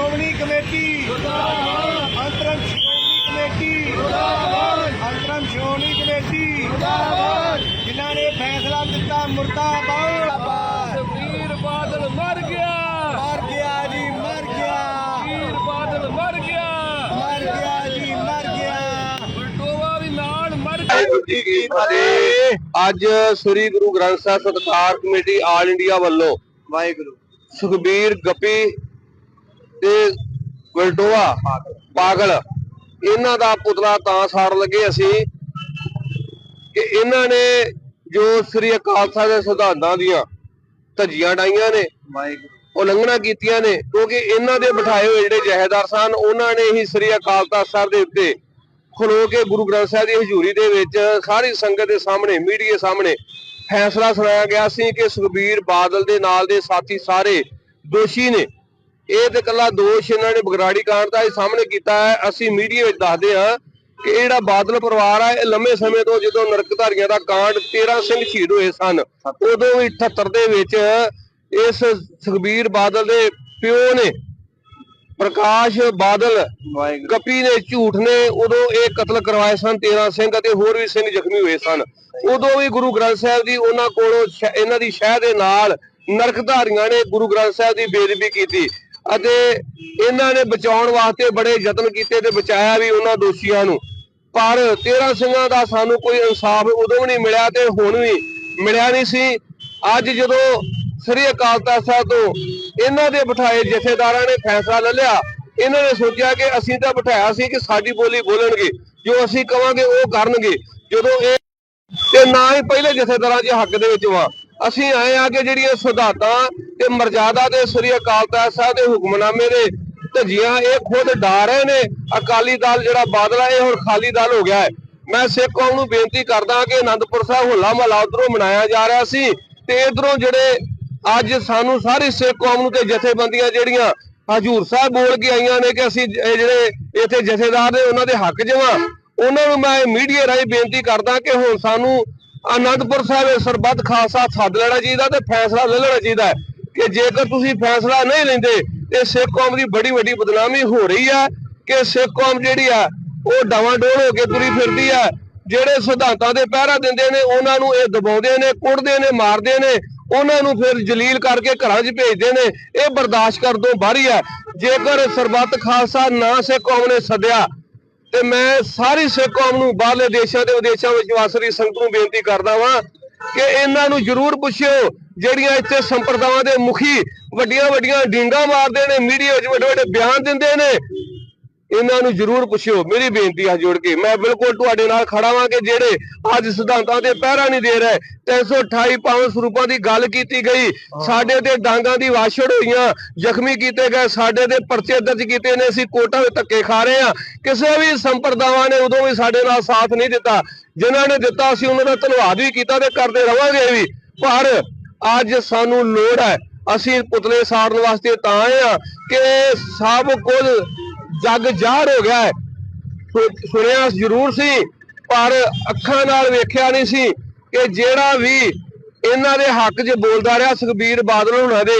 Shiromani committee. ਜਿੰਦਾਬਾਦ ਅੰਤਰਮ Shiromani committee. ਜਿੰਦਾਬਾਦ ਅੰਤਰਮ Shiromani committee. ਜਿੰਦਾਬਾਦ ਜਿਨ੍ਹਾਂ ਨੇ ਫੈਸਲਾ ਦਿੱਤਾ ਮੁਰਦਾਬਾਦ। ਸੁਖਬੀਰ ਬਾਦਲ ਮਰ ਗਿਆ। ਮਰ ਗਿਆ ਜੀ ਮਰ ਗਿਆ। ਸੁਖਬੀਰ ਬਾਦਲ ਮਰ ਗਿਆ। ਮਰ ਗਿਆ ਜੀ ਮਰ ਗਿਆ। ਬਲਟੋਵਾ ਵੀ ਨਾਲ ਮਰ ਗਿਆ। ਅੱਜ ਸ੍ਰੀ ਗੁਰੂ ਗ੍ਰੰਥ ਸਾਹਿਬ ਸਤਕਾਰ ਕਮੇਟੀ ਆਲ ਇੰਡੀਆ ਵੱਲੋਂ ਵਾਹਿਗੁਰੂ। ਸੁਖਬੀਰ ਗੱਪੀ ਤੇ ਵਲਟੋਆ ਪਾਗਲ। ਇਹਨਾਂ ਦਾ ਪੁਤਲਾ ਤਾਂ ਸਾੜ ਲੱਗੇ ਅਸੀਂ ਕਿ ਇਹਨਾਂ ਨੇ ਜੋ ਸ੍ਰੀ ਅਕਾਲ ਤਖਤ ਦੇ ਸਿਧਾਂਤਾਂ ਦੀਆਂ ਧੱਜੀਆਂ ਡਾਈਆਂ ਨੇ ਉਲੰਘਣਾ ਕੀਤੀਆਂ ਨੇ, ਕਿਉਂਕਿ ਇਹਨਾਂ ਦੇ ਬਿਠਾਏ ਹੋਏ ਜਿਹੜੇ ਜਹੇਦਾਰ ਸਨ, ਉਹਨਾਂ ਨੇ ਹੀ ਸ੍ਰੀ ਅਕਾਲ ਤਖਤ ਸਾਹਿਬ ਦੇ ਉੱਤੇ ਖਲੋ ਕੇ ਗੁਰੂ ਗ੍ਰੰਥ ਸਾਹਿਬ ਦੀ ਹਜ਼ੂਰੀ ਦੇ ਵਿੱਚ ਸਾਰੀ ਸੰਗਤ ਦੇ ਸਾਹਮਣੇ, ਮੀਡੀਆ ਸਾਹਮਣੇ ਫੈਸਲਾ ਸੁਣਾਇਆ ਗਿਆ ਸੀ ਕਿ ਸੁਖਬੀਰ ਬਾਦਲ ਦੇ ਨਾਲ ਦੇ ਸਾਥੀ ਸਾਰੇ ਦੋਸ਼ੀ ਨੇ। ਇਹ ਤੇ ਕੱਲਾ ਦੋਸ਼ ਇਹਨਾਂ ਨੇ ਬਗਰਾੜੀ ਕਾਂਡ ਦਾ ਹੀ ਸਾਹਮਣੇ ਕੀਤਾ ਹੈ। ਅਸੀਂ ਮੀਡੀਆ ਵਿੱਚ ਦੱਸਦੇ ਹਾਂ ਕਿ ਇਹ ਜਿਹੜਾ ਬਾਦਲ ਪਰਿਵਾਰ ਹੈ ਇਹ ਲੰਮੇ ਸਮੇਂ ਤੋਂ ਜਦੋਂ ਨਰਕਧਾਰੀਆਂ ਦਾ ਕਾਂਡ 13 ਸਿੰਘ ਸ਼ਹੀਦ ਹੋਏ ਸਨ ਉਦੋਂ ਵੀ 78 ਦੇ ਵਿੱਚ ਇਸ ਸੁਖਬੀਰ ਬਾਦਲ ਦੇ ਪਿਓ ਨੇ ਪ੍ਰਕਾਸ਼ ਬਾਦਲ ਗੱਪੀ ਨੇ ਝੂਠ ਨੇ ਉਦੋਂ ਇਹ ਕਤਲ ਕਰਵਾਏ ਸਨ 13 ਸਿੰਘ ਅਤੇ ਹੋਰ ਵੀ ਸਿੰਘ ਜ਼ਖਮੀ ਹੋਏ ਸਨ। ਉਦੋਂ ਵੀ ਗੁਰੂ ਗ੍ਰੰਥ ਸਾਹਿਬ ਦੀ ਉਹਨਾਂ ਕੋਲੋਂ ਇਹਨਾਂ ਦੀ ਸ਼ਹਿ ਦੇ ਨਾਲ ਨਰਕਧਾਰੀਆਂ ਨੇ ਗੁਰੂ ਗ੍ਰੰਥ ਸਾਹਿਬ ਦੀ ਬੇਦਬੀ ਕੀਤੀ। ਅਤੇ ਇਹਨਾਂ ਨੇ ਬਚਾਉਣ ਵਾਸਤੇ ਬੜੇ ਯਤਨ ਕੀਤੇ ਤੇ ਬਚਾਇਆ ਵੀ ਉਹਨਾਂ ਦੋਸ਼ੀਆਂ ਨੂੰ। ਪਰ 13 ਸਿੰਘਾਂ ਦਾ ਸਾਨੂੰ ਕੋਈ ਇਨਸਾਫ ਉਦੋਂ ਵੀ ਨਹੀਂ ਮਿਲਿਆ ਤੇ ਹੁਣ ਵੀ ਮਿਲਿਆ ਨਹੀਂ ਸੀ। ਅੱਜ ਜਦੋਂ ਸ੍ਰੀ ਅਕਾਲ ਤਖਤ ਸਾਹਿਬ ਤੋਂ ਇਹਨਾਂ ਦੇ ਬਿਠਾਏ ਜਥੇਦਾਰਾਂ ਨੇ ਫੈਸਲਾ ਲੈ ਲਿਆ, ਇਹਨਾਂ ਨੇ ਸੋਚਿਆ ਕਿ ਅਸੀਂ ਤਾਂ ਬਿਠਾਇਆ ਸੀ ਕਿ ਸਾਡੀ ਬੋਲੀ ਬੋਲਣਗੇ, ਜੋ ਅਸੀਂ ਕਵਾਂਗੇ ਉਹ ਕਰਨਗੇ। ਜਦੋਂ ਇਹ ਤੇ ਨਾ ਹੀ ਪਹਿਲੇ ਜਥੇਦਾਰਾਂ ਦੇ ਹੱਕ ਦੇ ਵਿੱਚ ਵਾ। ਅਸੀਂ ਆਏ ਆ ਕਿ ਜਿਹੜੀਆਂ ਸੁਧਾਤਾਂ ਤੇ ਮਰਜ਼ਾਦਾ ਦੇ ਸ੍ਰੀ ਅਕਾਲ ਤਖਤ ਸਾਹਿਬ ਦੇ ਹੁਕਮਨਾਮੇ ਦੇ ਧੱਜੀਆਂ, ਇਹ ਖੁਦ ਡਾ ਰਹੇ ਨੇ। ਅਕਾਲੀ ਦਲ ਜਿਹੜਾ ਬਾਦਲ ਹੈ ਇਹ ਹੁਣ ਖਾਲੀ ਦਲ ਹੋ ਗਿਆ ਹੈ। ਮੈਂ ਸਿੱਖ ਕੌਮ ਨੂੰ ਬੇਨਤੀ ਕਰਦਾ ਕਿ ਆਨੰਦਪੁਰ ਸਾਹਿਬ ਹੋਲਾ ਮਹੱਲਾ ਉਧਰੋਂ ਮਨਾਇਆ ਜਾ ਰਿਹਾ ਸੀ ਤੇ ਇਧਰੋਂ ਜਿਹੜੇ ਅੱਜ ਸਾਨੂੰ ਸਾਰੀ ਸਿੱਖ ਕੌਮ ਨੂੰ ਤੇ ਜਥੇਬੰਦੀਆਂ ਜਿਹੜੀਆਂ ਹਜੂਰ ਸਾਹਿਬ ਬੋਲ ਕੇ ਆਈਆਂ ਨੇ ਕਿ ਅਸੀਂ ਇਹ ਜਿਹੜੇ ਇੱਥੇ ਜਥੇਦਾਰ ਨੇ, ਉਹਨਾਂ ਦੇ ਹੱਕ ਜਵਾਂ। ਉਹਨਾਂ ਨੂੰ ਮੈਂ ਮੀਡੀਆ ਰਾਹੀਂ ਬੇਨਤੀ ਕਰਦਾ ਕਿ ਹੁਣ ਸਾਨੂੰ ਆਨੰਦਪੁਰ ਸਾਹਿਬ ਸਰਬੱਤ ਖਾਲਸਾ ਸੱਦ ਲੈਣਾ ਚਾਹੀਦਾ ਤੇ ਫੈਸਲਾ ਲੈ ਲੈਣਾ ਚਾਹੀਦਾ ਹੈ। ਕਿ ਜੇਕਰ ਤੁਸੀਂ ਫੈਸਲਾ ਨਹੀਂ ਲੈਂਦੇ ਤੇ ਸਿੱਖ ਕੌਮ ਦੀ ਬੜੀ ਵੱਡੀ ਬਦਨਾਮੀ ਹੋ ਰਹੀ ਹੈ ਕਿ ਸਿੱਖ ਕੌਮ ਜਿਹੜੀ ਆ, ਉਹ ਡਾਵਾਂਡੋਲ ਹੋ ਕੇ ਤੁਰੀ ਫਿਰਦੀ ਆ। ਜਿਹੜੇ ਸਿਧਾਂਤਾਂ ਦੇ ਪਹਿਰਾ ਦਿੰਦੇ ਨੇ, ਉਹਨਾਂ ਨੂੰ ਇਹ ਦਬਾਉਂਦੇ ਨੇ, ਕੁੱਟਦੇ ਨੇ, ਮਾਰਦੇ ਨੇ, ਉਹਨਾਂ ਨੂੰ ਫਿਰ ਜਲੀਲ ਕਰਕੇ ਘਰਾਂ 'ਚ ਭੇਜਦੇ ਨੇ। ਇਹ ਬਰਦਾਸ਼ਤ ਕਰਨ ਤੋਂ ਬਾਹਰੀ ਹੈ ਜੇਕਰ ਸਰਬੱਤ ਖਾਲਸਾ ਨਾ ਸਿੱਖ ਕੌਮ ਨੇ ਸੱਦਿਆ, ਤੇ ਮੈਂ ਸਾਰੀ ਸਿੱਖ ਕੌਮ ਨੂੰ ਬਾਹਰਲੇ ਦੇਸ਼ਾਂ ਦੇ ਵਿਦੇਸ਼ਾਂ ਵਿੱਚ ਵਾਸਰੀ ਸੰਗਤ ਨੂੰ ਬੇਨਤੀ ਕਰਦਾ ਵਾਂ ਕਿ ਇਹਨਾਂ ਨੂੰ ਜ਼ਰੂਰ ਪੁੱਛਿਓ ਜਿਹੜੀਆਂ ਇੱਥੇ ਸੰਪਰਦਾਵਾਂ ਦੇ ਮੁਖੀ ਵੱਡੀਆਂ ਵੱਡੀਆਂ ਡਿੰਗਾ ਮਾਰਦੇ ਨੇ, ਮੀਡੀਆ ਵਿੱਚ ਵੱਡੇ ਵੱਡੇ ਬਿਆਨ ਦਿੰਦੇ ਨੇ, ਇਹਨਾਂ ਨੂੰ ਜ਼ਰੂਰ ਪੁੱਛਿਓ। ਮੇਰੀ ਬੇਨਤੀ ਆ ਜੋੜ ਕੇ। ਮੈਂ ਬਿਲਕੁਲ ਤੁਹਾਡੇ ਨਾਲ ਖੜਾ ਵਾਂ ਕਿ ਜਿਹੜੇ ਅੱਜ ਸਿਧਾਂਤਾਂ ਤੇ ਪਹਿਰਾ ਨਹੀਂ ਦੇ ਰਹੇ 328 ਪਾਵਨ ਸਰੂਪਾਂ ਦੀ ਗੱਲ ਕੀਤੀ ਗਈ, ਸਾਡੇ ਤੇ ਡਾਂਗਾਂ ਦੀ ਵਾਸ਼ੜ ਹੋਈਆਂ, ਜ਼ਖਮੀ ਕੀਤੇ ਗਏ, ਸਾਡੇ ਦੇ ਪਰਚੇ ਦਰਜ ਕੀਤੇ ਨੇ, ਅਸੀਂ ਕੋਟਾਂ ਵਿੱਚ ਧੱਕੇ ਖਾ ਰਹੇ ਆ ਕਿਸੇ ਵੀ ਸੰਪਰਦਾਵਾਂ ਨੇ ਉਦੋਂ ਵੀ ਸਾਡੇ ਨਾਲ ਸਾਥ ਨਹੀਂ ਦਿੱਤਾ। ਜਿਨ੍ਹਾਂ ਨੇ ਦਿੱਤਾ, ਅਸੀਂ ਉਹਨਾਂ ਦਾ ਧੰਨਵਾਦ ਵੀ ਕੀਤਾ ਤੇ ਕਰਦੇ ਰਵਾਂਗੇ ਵੀ। ਪਰ ਅੱਜ ਸਾਨੂੰ ਲੋੜ ਹੈ, ਅਸੀਂ ਪੁਤਲੇ ਸਾੜਨ ਵਾਸਤੇ ਤਾਂ ਆਏ ਆ ਕਿ ਸਭ ਕੁਝ ਜੱਗ ਜ਼ਾਹਰ ਹੋ ਗਿਆ ਹੈ। ਸੁਣਿਆ ਜ਼ਰੂਰ ਸੀ, ਪਰ ਅੱਖਾਂ ਨਾਲ ਵੇਖਿਆ ਨਹੀਂ ਸੀ ਕਿ ਜਿਹੜਾ ਵੀ ਇਹਨਾਂ ਦੇ ਹੱਕ 'ਚ ਬੋਲਦਾ ਰਿਹਾ ਸੁਖਬੀਰ ਬਾਦਲ ਹੁਣਾਂ ਦੇ,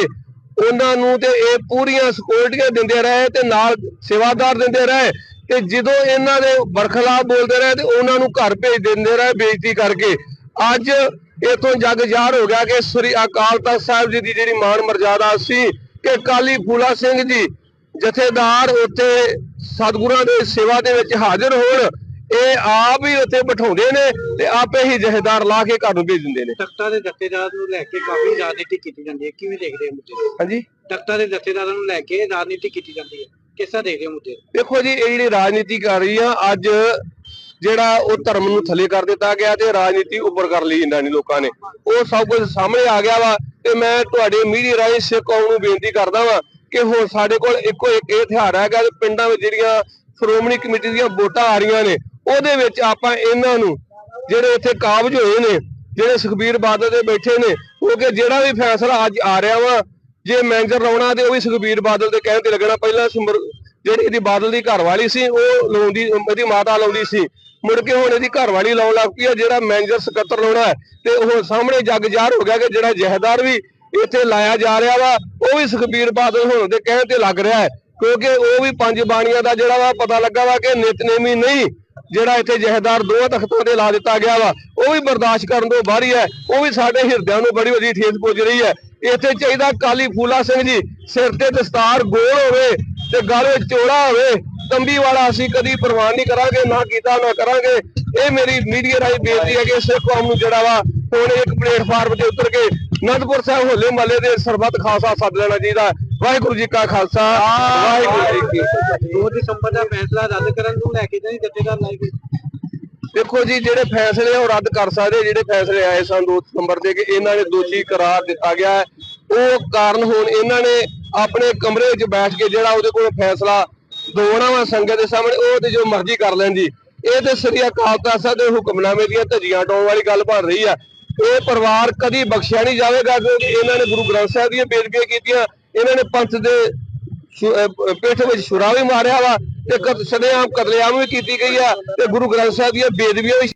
ਉਹਨਾਂ ਨੂੰ ਤੇ ਇਹ ਪੂਰੀਆਂ ਸਿਕਿਉਰਟੀਆਂ ਦਿੰਦੇ ਰਹੇ ਤੇ ਨਾਲ ਸੇਵਾਦਾਰ ਦਿੰਦੇ ਰਹੇ ਤੇ ਜਦੋਂ ਇਹਨਾਂ ਦੇ ਬਰਖਲਾਫ ਬੋਲਦੇ ਰਹੇ ਤੇ ਉਹਨਾਂ ਨੂੰ ਘਰ ਭੇਜ ਦਿੰਦੇ ਰਹੇ ਬੇਇੱਜ਼ਤੀ ਕਰਕੇ। ਅੱਜ ਇਥੋਂ ਜੱਗ ਜ਼ਾਹਰ ਹੋ ਗਿਆ ਕਿ ਸ੍ਰੀ ਅਕਾਲ ਤਖਤ ਸਾਹਿਬ ਜੀ ਦੀ ਜਿਹੜੀ ਮਾਨ ਮਰਜ਼ਾਦਾ ਸੀ ਕਿ ਕਾਲੀ ਫੂਲਾ ਸਿੰਘ ਜੀ ਜਥੇਦਾਰ ਉੱਥੇ ਸਤਿਗੁਰਾਂ ਦੇ ਸੇਵਾ ਦੇ ਵਿੱਚ ਹਾਜ਼ਰ ਹੋਣ ਇਹ ਆਪ ਹੀ ਉੱਥੇ ਬਿਠਾਉਂਦੇ ਨੇ ਤੇ ਆਪੇ ਹੀ ਜਥੇਦਾਰ ਲਾ ਕੇ ਘਰ ਨੂੰ ਭੇਜ ਦਿੰਦੇ ਨੇ ਤਖਤਾਂ ਦੇ ਜਥੇਦਾਰ ਨੂੰ ਲੈ ਕੇ ਕਾਫੀ ਰਾਜਨੀਤੀ ਕੀਤੀ ਜਾਂਦੀ ਹੈ ਕਿਵੇਂ ਦੇਖਦੇ ਹੋ ਮੁੱਦੇ? ਹਾਂਜੀ ਤਖਤਾਂ ਦੇ ਜਥੇਦਾਰਾਂ ਨੂੰ ਲੈ ਕੇ ਰਾਜਨੀਤੀ ਕੀਤੀ ਜਾਂਦੀ ਹੈ ਕਿਸ ਦੇਖਦੇ ਹੋ ਮੁੱਦੇ? ਦੇਖੋ ਜੀ ਇਹ ਜਿਹੜੀ ਰਾਜਨੀਤੀ ਕਰ ਰਹੀ ਆ ਅੱਜ ਜਿਹੜਾ ਉਹ ਧਰਮ ਨੂੰ ਥੱਲੇ ਕਰ ਦਿੱਤਾ ਗਿਆ ਤੇ ਰਾਜਨੀਤੀ ਉੱਪਰ ਕਰ ਲਈ ਇਹਨਾਂ ਨੇ ਲੋਕਾਂ ਨੇ। ਉਹ ਸਭ ਕੁਝ ਸਾਹਮਣੇ ਆ ਗਿਆ ਵਾ ਤੇ ਮੈਂ ਤੁਹਾਡੇ ਮੀਡੀਆ ਰਾਹੀਂ ਸਿੱਖ ਕੌਮ ਨੂੰ ਬੇਨਤੀ ਕਰਦਾ ਵਾਂ ਕਿ ਹੁਣ ਸਾਡੇ ਕੋਲ ਇੱਕੋ ਇੱਕ ਇਹ ਹਥਿਆਰ ਹੈਗਾ ਤੇ ਪਿੰਡਾਂ ਵਿੱਚ ਜਿਹੜੀਆਂ ਸ਼੍ਰੋਮਣੀ ਕਮੇਟੀ ਦੀਆਂ ਵੋਟਾਂ ਆ ਰਹੀਆਂ ਨੇ, ਉਹਦੇ ਵਿੱਚ ਆਪਾਂ ਇਹਨਾਂ ਨੂੰ ਜਿਹੜੇ ਇੱਥੇ ਕਾਬਜ ਹੋਏ ਨੇ, ਜਿਹੜੇ ਸੁਖਬੀਰ ਬਾਦਲ ਦੇ ਬੈਠੇ ਨੇ ਕਿਉਂਕਿ ਜਿਹੜਾ ਵੀ ਫੈਸਲਾ ਅੱਜ ਆ ਰਿਹਾ ਵਾ, ਜੇ ਮੈਨੇਜਰ ਲਾਉਣਾ ਤੇ ਉਹ ਵੀ ਸੁਖਬੀਰ ਬਾਦਲ ਦੇ ਕਹਿਣ ਤੇ ਲੱਗਣਾ, ਪਹਿਲਾਂ ਜਿਹੜੀ ਇਹਦੀ ਬਾਦਲ ਦੀ ਘਰਵਾਲੀ ਸੀ, ਉਹ ਲਾਉਂਦੀ ਉਹਦੀ ਮਾਤਾ ਲਾਉਂਦੀ ਸੀ। ਮੁੜ ਕੇ ਹੁਣ ਇਹਦੀ ਘਰਵਾਲੀ ਲਾਉਣ ਲੱਗ ਪਈ ਆ, ਜਿਹੜਾ ਮੈਨੇਜਰ ਸਕੱਤਰ ਲਾਉਣਾ ਹੈ, ਤੇ ਉਹ ਸਾਹਮਣੇ ਜੱਗ ਜ਼ਾਹਰ ਹੋ ਗਿਆ ਕਿ ਜਿਹੜਾ ਜਹੇਦਾਰ ਵੀ ਇੱਥੇ ਲਾਇਆ ਜਾ ਰਿਹਾ ਵਾ, ਉਹ ਵੀ ਸੁਖਬੀਰ ਬਾਦਲ ਹੋਣ ਦੇ ਕਹਿਣ ਤੇ ਲੱਗ ਰਿਹਾ ਹੈ। ਕਿਉਂਕਿ ਉਹ ਵੀ ਪੰਜ ਬਾਣੀਆਂ ਦਾ ਜਿਹੜਾ ਵਾ, ਪਤਾ ਲੱਗਾ ਵਾ ਕਿ ਨਿਤਨੇਮੀ ਨਹੀਂ, ਜਿਹੜਾ ਇੱਥੇ ਜਹੇਦਾਰ ਦੋਹਾਂ ਤਖਤਾਂ ਤੇ ਲਾ ਦਿੱਤਾ ਗਿਆ ਵਾ, ਉਹ ਵੀ ਬਰਦਾਸ਼ਤ ਕਰਨ ਤੋਂ ਬਾਹਰੀ ਹੈ ਉਹ ਵੀ ਸਾਡੇ ਹਿਰਦਿਆਂ ਨੂੰ ਬੜੀ ਵੱਡੀ ਠੇਸ ਪੁੱਜ ਰਹੀ ਹੈ। ਇੱਥੇ ਚਾਹੀਦਾ ਕਾਲੀ ਫੂਲਾ ਸਿੰਘ ਜੀ, ਸਿਰ ਤੇ ਦਸਤਾਰ, ਗੋਲ ਹੋਵੇ ਤੇ ਗਲ ਵਿੱਚ ਚੋੜਾ ਹੋਵੇ ਤੰਬੀ ਵਾਲਾ ਅਸੀਂ ਕਦੀ ਪ੍ਰਵਾਨ ਨਹੀਂ ਕਰਾਂਗੇ ਨਾ ਕੀਤਾ ਨਾ ਕਰਾਂਗੇ। ਇਹ ਮੇਰੀ ਮੀਡੀਆ ਰਾਹੀਂ ਬੇਨਤੀ ਹੈ ਕਿ ਸਿੱਖ ਕੌਮ ਨੂੰ ਜਿਹੜਾ ਵਾ ਹੁਣ ਇੱਕ ਪਲੇਟਫਾਰਮ ਤੇ ਉਤਰ ਕੇ ਅਨੰਦਪੁਰ ਸਾਹਿਬ ਹੋਲੇ ਮਹੱਲੇ ਦੇ ਸਰਬੱਤ ਖਾਲਸਾ ਸੱਦ ਲੈਣਾ ਚਾਹੀਦਾ। ਵਾਹਿਗੁਰੂ ਜੀ ਕਾ ਖਾਲਸਾ। ਵਾਹਿਗੁਰੂ ਜੀ ਕੀ ਫਤਿਹ। 2 ਦਸੰਬਰ ਦਾ ਫੈਸਲਾ ਰੱਦ ਕਰਨ ਨੂੰ ਲੈ ਕੇ ਦੇਖੋ ਜੀ ਜਿਹੜੇ ਫੈਸਲੇ ਉਹ ਰੱਦ ਕਰ ਸਕਦੇ ਜਿਹੜੇ ਫੈਸਲੇ ਆਏ ਸਨ 2 ਨੰਬਰ ਦੇ ਕਿ ਇਹਨਾਂ ਨੇ ਦੋਸ਼ੀ ਕਰਾਰ ਦਿੱਤਾ ਗਿਆ ਉਹ ਕਾਰਨ ਹੁਣ ਇਹਨਾਂ ਨੇ ਆਪਣੇ ਕਮਰੇ ਵਿੱਚ ਬੈਠ ਕੇ ਜਿਹੜਾ ਉਹਦੇ ਕੋਲ ਫੈਸਲਾ ਦਵਾਉਣਾ ਵਾ ਸੰਗਤ ਦੇ ਸਾਹਮਣੇ, ਉਹ ਤੇ ਜੋ ਮਰਜ਼ੀ ਕਰ ਲੈਣ ਜੀ। ਇਹ ਤੇ ਸ੍ਰੀ ਅਕਾਲ ਤਖਤ ਸਾਹਿਬ ਦੇ ਹੁਕਮਨਾਮੇ ਦੀਆਂ ਧੱਜੀਆਂ ਡਾਉਣ ਵਾਲੀ ਗੱਲ ਬਣ ਰਹੀ ਆ। ਇਹ ਪਰਿਵਾਰ ਕਦੀ ਬਖਸ਼ਿਆ ਨਹੀਂ ਜਾਵੇਗਾ, ਕਿਉਂਕਿ ਇਹਨਾਂ ਨੇ ਗੁਰੂ ਗ੍ਰੰਥ ਸਾਹਿਬ ਦੀਆਂ ਬੇਦਬੀਆਂ ਕੀਤੀਆਂ। ਇਹਨਾਂ ਨੇ ਪੰਥ ਦੇ ਸ਼ੁ- ਪਿੱਠ ਵਿੱਚ ਛੁਰਾ ਵੀ ਮਾਰਿਆ ਵਾ, ਤੇ ਕਤ- ਸ਼ਰੇਆਮ ਕਤਲੇਆਮ ਵੀ ਕੀਤੀ ਗਈ ਆ, ਤੇ ਗੁਰੂ ਗ੍ਰੰਥ ਸਾਹਿਬ ਦੀਆਂ ਬੇਦਬੀਆਂ ਵੀ